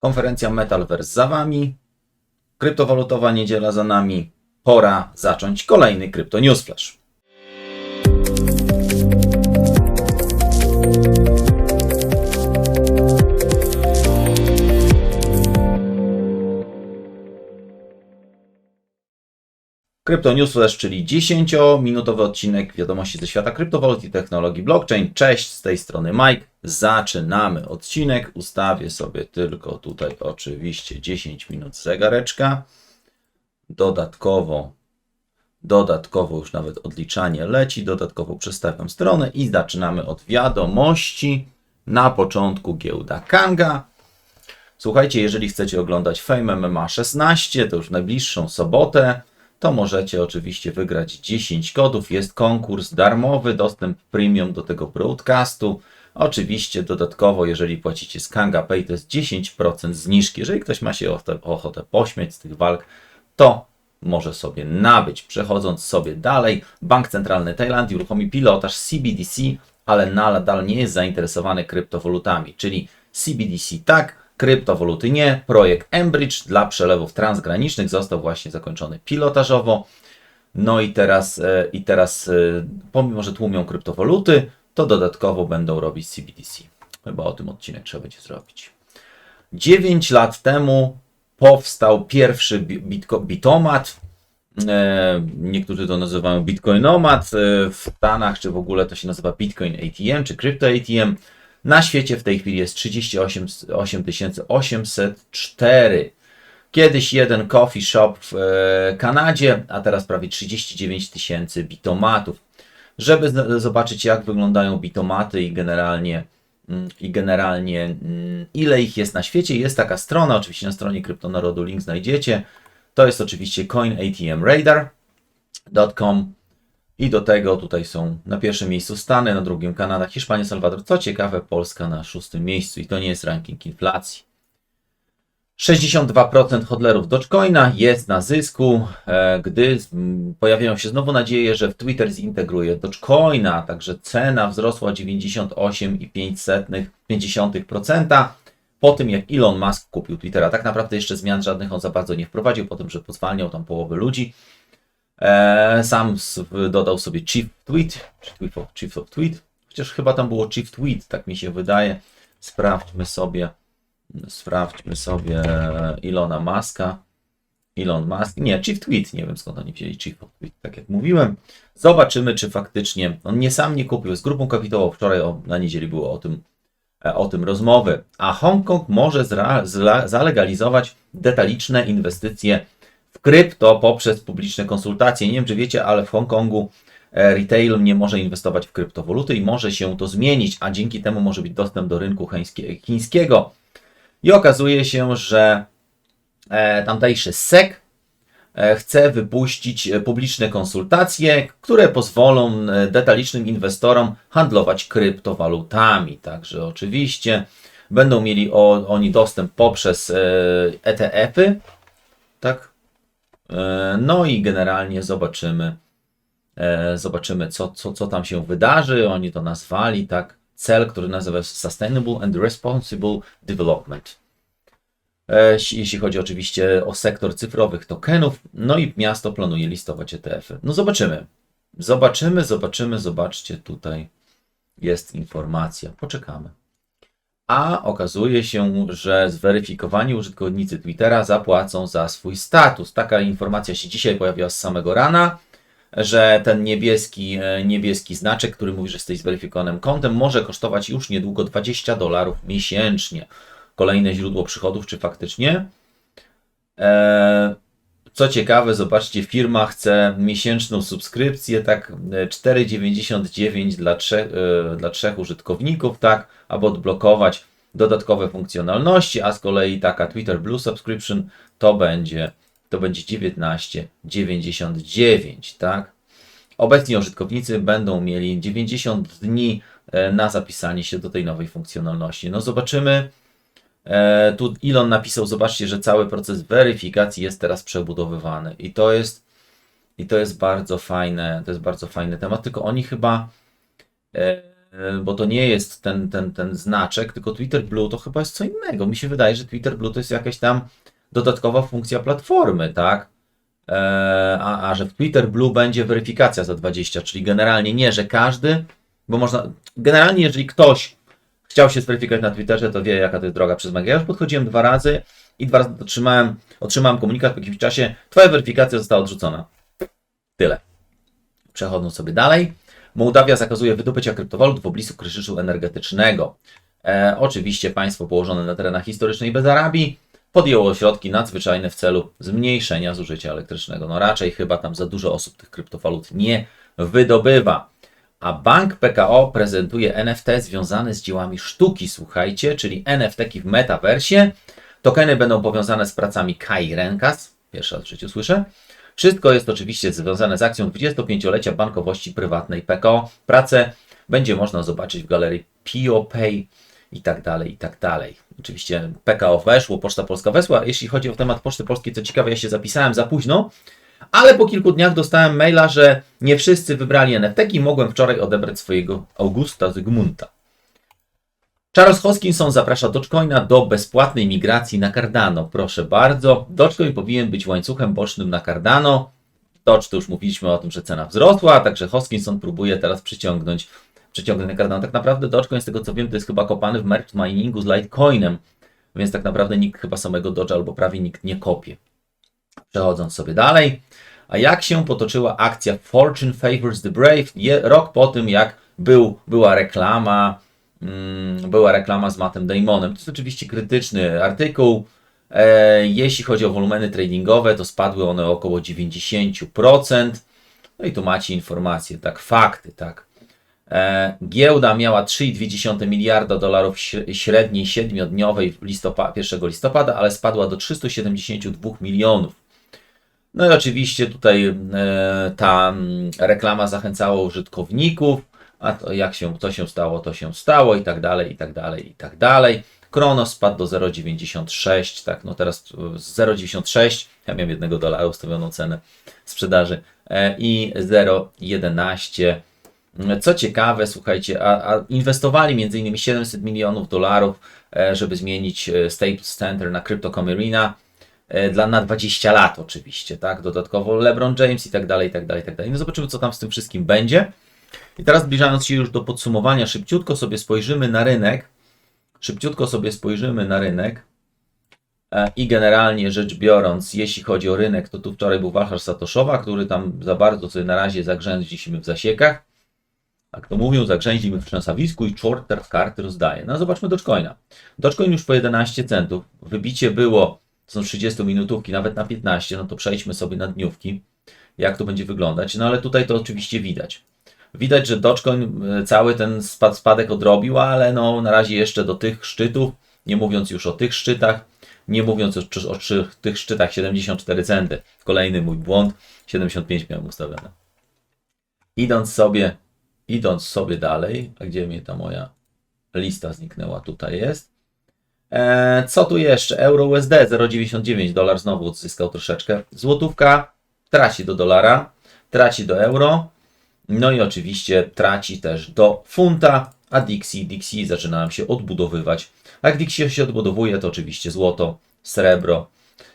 Konferencja Metalverse za Wami. Kryptowalutowa niedziela za nami. Pora zacząć kolejny Krypto Newsflash. Krypto Newsflash, czyli 10-minutowy odcinek wiadomości ze świata kryptowalut i technologii blockchain. Cześć, z tej strony Mike. Zaczynamy odcinek. Ustawię sobie tylko tutaj oczywiście 10 minut zegareczka. Dodatkowo, dodatkowo już nawet odliczanie leci. Dodatkowo przestawiam stronę i zaczynamy od wiadomości. Na początku giełda Kanga. Słuchajcie, jeżeli chcecie oglądać Fame MMA 16, to już w najbliższą sobotę to możecie oczywiście wygrać 10 kodów. Jest konkurs darmowy, dostęp premium do tego broadcastu. Oczywiście dodatkowo, jeżeli płacicie z Kanga Pay, to jest 10% zniżki. Jeżeli ktoś ma się ochotę, ochotę z tych walk, to może sobie nabyć. Przechodząc sobie dalej, Bank Centralny Tajlandii uruchomi pilotaż CBDC, ale nadal nie jest zainteresowany kryptowalutami, czyli CBDC tak, kryptowaluty nie. Projekt Embridge dla przelewów transgranicznych został właśnie zakończony pilotażowo. No i teraz, e, i teraz e, pomimo, że tłumią kryptowaluty, to dodatkowo będą robić CBDC. Chyba o tym odcinek trzeba będzie zrobić. 9 lat temu powstał pierwszy bitko, bitomat. E, niektórzy to nazywają bitcoinomat. W Stanach, czy w ogóle to się nazywa Bitcoin ATM, czy Crypto ATM. Na świecie w tej chwili jest 38 804. Kiedyś jeden coffee shop w e, Kanadzie, a teraz prawie 39 tysięcy bitomatów. Żeby zobaczyć, jak wyglądają bitomaty i generalnie, mm, i generalnie mm, ile ich jest na świecie, jest taka strona, oczywiście na stronie Kryptonarodu link znajdziecie. To jest oczywiście coinatmradar.com. I do tego tutaj są na pierwszym miejscu Stany, na drugim Kanada, Hiszpania, Salwador. Co ciekawe, Polska na szóstym miejscu i to nie jest ranking inflacji. 62% hodlerów Dogecoina jest na zysku, e, gdy pojawiają się znowu nadzieje, że Twitter zintegruje Dogecoina, także cena wzrosła 98,5% po tym, jak Elon Musk kupił Twittera. Tak naprawdę jeszcze zmian żadnych on za bardzo nie wprowadził, po tym, że pozwalniał tam połowę ludzi. E, sam dodał sobie Chief Tweet, Chief of, Chief of Tweet, chociaż chyba tam było Chief Tweet, tak mi się wydaje. Sprawdźmy sobie, sprawdźmy sobie Ilona Maska. Elon Musk, nie, Chief Tweet, nie wiem skąd oni wzięli Chief of Tweet, tak jak mówiłem. Zobaczymy, czy faktycznie on nie sam nie kupił, z grupą kapitałową, wczoraj o, na niedzieli było o tym, e, o tym rozmowy, a Hongkong może zra, zla, zalegalizować detaliczne inwestycje krypto poprzez publiczne konsultacje. Nie wiem, czy wiecie, ale w Hongkongu e, retail nie może inwestować w kryptowaluty i może się to zmienić, a dzięki temu może być dostęp do rynku chińskiego. I okazuje się, że e, tamtejszy SEC e, chce wypuścić publiczne konsultacje, które pozwolą detalicznym inwestorom handlować kryptowalutami. Także oczywiście będą mieli oni dostęp poprzez ETF-y, tak? E, no i generalnie zobaczymy, e, zobaczymy co, co, co tam się wydarzy. Oni to nazwali tak, cel, który nazywa się Sustainable and Responsible Development. E, jeśli chodzi oczywiście o sektor cyfrowych tokenów, no i miasto planuje listować ETF-y. No zobaczymy. Zobaczymy, zobaczymy, zobaczcie tutaj jest informacja. Poczekamy a okazuje się, że zweryfikowani użytkownicy Twittera zapłacą za swój status. Taka informacja się dzisiaj pojawiła z samego rana, że ten niebieski, e, niebieski znaczek, który mówi, że jesteś zweryfikowanym kontem, może kosztować już niedługo 20 dolarów miesięcznie. Kolejne źródło przychodów, czy faktycznie? Eee, co ciekawe, zobaczcie, firma chce miesięczną subskrypcję, tak 4,99 dla, trzech, e, dla trzech użytkowników, tak, aby odblokować dodatkowe funkcjonalności, a z kolei taka Twitter Blue Subscription to będzie, to będzie 19,99, tak. Obecnie użytkownicy będą mieli 90 dni e, na zapisanie się do tej nowej funkcjonalności. No zobaczymy, E, tu Elon napisał, zobaczcie, że cały proces weryfikacji jest teraz przebudowywany i to jest i to jest bardzo fajne, to jest bardzo fajny temat, tylko oni chyba e, e, bo to nie jest ten, ten, ten znaczek, tylko Twitter Blue to chyba jest co innego. Mi się wydaje, że Twitter Blue to jest jakaś tam dodatkowa funkcja platformy, tak? E, a, a że w Twitter Blue będzie weryfikacja za 20, czyli generalnie nie, że każdy, bo można, generalnie jeżeli ktoś chciał się zweryfikować na Twitterze, to wie jaka to jest droga przez magię. Ja już podchodziłem dwa razy i dwa razy otrzymałem, otrzymałem komunikat po jakimś czasie, twoja weryfikacja została odrzucona. Tyle. Przechodząc sobie dalej. Mołdawia zakazuje wydobycia kryptowalut w obliczu kryzysu energetycznego. E, oczywiście państwo położone na terenach historycznej Bezarabii podjęło środki nadzwyczajne w celu zmniejszenia zużycia elektrycznego. No raczej chyba tam za dużo osób tych kryptowalut nie wydobywa. A bank PKO prezentuje NFT związane z dziełami sztuki, słuchajcie, czyli NFT w metaversie. Tokeny będą powiązane z pracami Kai Renkas. Pierwszy raz w życiu słyszę. Wszystko jest oczywiście związane z akcją 25-lecia bankowości prywatnej PKO. Pracę będzie można zobaczyć w galerii PioPay i tak dalej, i tak dalej. Oczywiście PKO weszło, Poczta Polska weszła. Jeśli chodzi o temat Poczty Polskiej, co ciekawe, ja się zapisałem za późno, ale po kilku dniach dostałem maila, że nie wszyscy wybrali NFT i mogłem wczoraj odebrać swojego Augusta Zygmunta. Charles Hoskinson zaprasza Dogecoina do bezpłatnej migracji na Cardano. Proszę bardzo, Dogecoin powinien być łańcuchem bocznym na Cardano. Doge to już mówiliśmy o tym, że cena wzrosła, także Hoskinson próbuje teraz przyciągnąć, przyciągnąć na Cardano. Tak naprawdę Dogecoin, z tego co wiem, to jest chyba kopany w merge miningu z Litecoinem, więc tak naprawdę nikt chyba samego Doge albo prawie nikt nie kopie. Przechodząc sobie dalej. A jak się potoczyła akcja Fortune Favors the Brave? Je, rok po tym, jak był, była reklama, mm, była reklama z Mattem Damonem. To jest oczywiście krytyczny artykuł. E, jeśli chodzi o wolumeny tradingowe, to spadły one około 90%. No i tu macie informacje, tak, fakty, tak. E, giełda miała 3,2 miliarda dolarów średniej 7-dniowej listopada, 1 listopada, ale spadła do 372 milionów. No i oczywiście tutaj e, ta mm, reklama zachęcała użytkowników, a to jak się to się stało, to się stało i tak dalej, i tak dalej, i tak dalej. Kronos spadł do 0,96, tak, no teraz z 0,96, ja miałem jednego dolara ustawioną cenę sprzedaży e, i 0,11. Co ciekawe, słuchajcie, a, a inwestowali m.in. 700 milionów dolarów, e, żeby zmienić Staples Center na Crypto Arena E, dla na 20 lat oczywiście, tak? Dodatkowo LeBron James i tak dalej, i tak dalej, i tak dalej. No zobaczymy, co tam z tym wszystkim będzie. I teraz zbliżając się już do podsumowania, szybciutko sobie spojrzymy na rynek. Szybciutko sobie spojrzymy na rynek. E, I generalnie rzecz biorąc, jeśli chodzi o rynek, to tu wczoraj był wachlarz Satoszowa, który tam za bardzo sobie na razie zagrzęźliśmy w zasiekach. Jak to mówią, zagrzęźlimy w trzęsawisku i czwarter karty rozdaje. No zobaczmy Dogecoina. Dogecoin już po 11 centów. Wybicie było są 30 minutówki, nawet na 15, no to przejdźmy sobie na dniówki, jak to będzie wyglądać. No ale tutaj to oczywiście widać. Widać, że Dogecoin e, cały ten spad, spadek odrobił, ale no na razie jeszcze do tych szczytów, nie mówiąc już o tych szczytach, nie mówiąc już o, o tych szczytach 74 centy. Kolejny mój błąd, 75 miałem ustawione. Idąc sobie, idąc sobie dalej, a gdzie mi ta moja lista zniknęła, tutaj jest. E, co tu jeszcze? Euro USD 0,99 dolar znowu odzyskał troszeczkę. Złotówka traci do dolara, traci do euro. No i oczywiście traci też do funta, a Dixie, Dixie zaczyna nam się odbudowywać. Jak Dixie się odbudowuje, to oczywiście złoto, srebro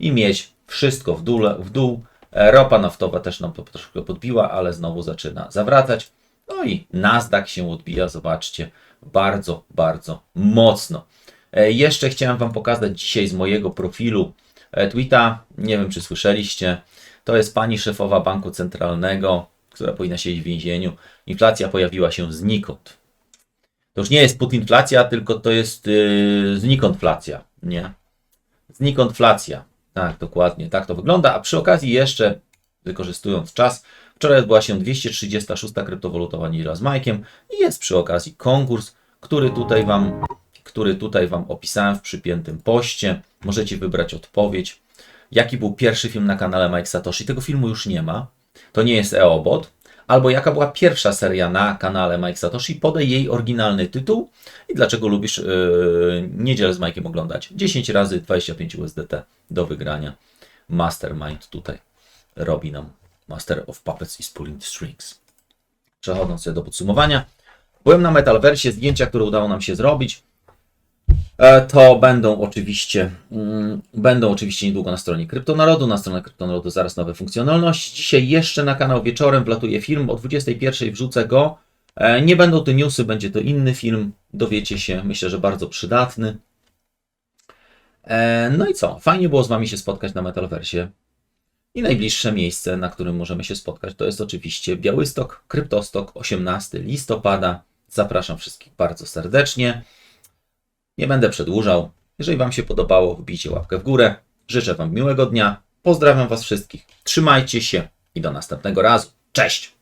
i miedź, wszystko w dół. W dół. E, ropa naftowa też nam to troszkę podbiła, ale znowu zaczyna zawracać. No i Nasdaq się odbija, zobaczcie, bardzo, bardzo mocno. E, jeszcze chciałem Wam pokazać dzisiaj z mojego profilu e, tweeta. Nie wiem, czy słyszeliście. To jest pani szefowa Banku Centralnego, która powinna siedzieć w więzieniu. Inflacja pojawiła się znikąd. To już nie jest putinflacja, tylko to jest yy, znikądflacja. Nie. Znikądflacja. Tak, dokładnie. Tak to wygląda. A przy okazji jeszcze, wykorzystując czas, wczoraj odbyła się 236. kryptowalutowa niedziela z Majkiem i jest przy okazji konkurs, który tutaj Wam który tutaj Wam opisałem w przypiętym poście. Możecie wybrać odpowiedź. Jaki był pierwszy film na kanale Mike Satoshi? Tego filmu już nie ma. To nie jest EOBot. Albo jaka była pierwsza seria na kanale Mike Satoshi? Podaj jej oryginalny tytuł i dlaczego lubisz yy, niedzielę z Mike'iem oglądać. 10 razy 25 USDT do wygrania. Mastermind tutaj robi nam Master of Puppets is Pulling Strings. Przechodząc do podsumowania. Byłem na Metalversie, zdjęcia, które udało nam się zrobić, to będą oczywiście, mm, będą oczywiście niedługo na stronie Kryptonarodu. Na stronę Kryptonarodu zaraz nowe funkcjonalności. Dzisiaj jeszcze na kanał wieczorem wlatuje film, o 21 wrzucę go. E, Nie będą to newsy, będzie to inny film. Dowiecie się, myślę, że bardzo przydatny. E, No i co? Fajnie było z Wami się spotkać na Metalversie. I najbliższe miejsce, na którym możemy się spotkać, to jest oczywiście Białystok, Kryptostok, 18 listopada. Zapraszam wszystkich bardzo serdecznie. Nie będę przedłużał. Jeżeli Wam się podobało, wbijcie łapkę w górę. Życzę Wam miłego dnia. Pozdrawiam Was wszystkich. Trzymajcie się i do następnego razu. Cześć!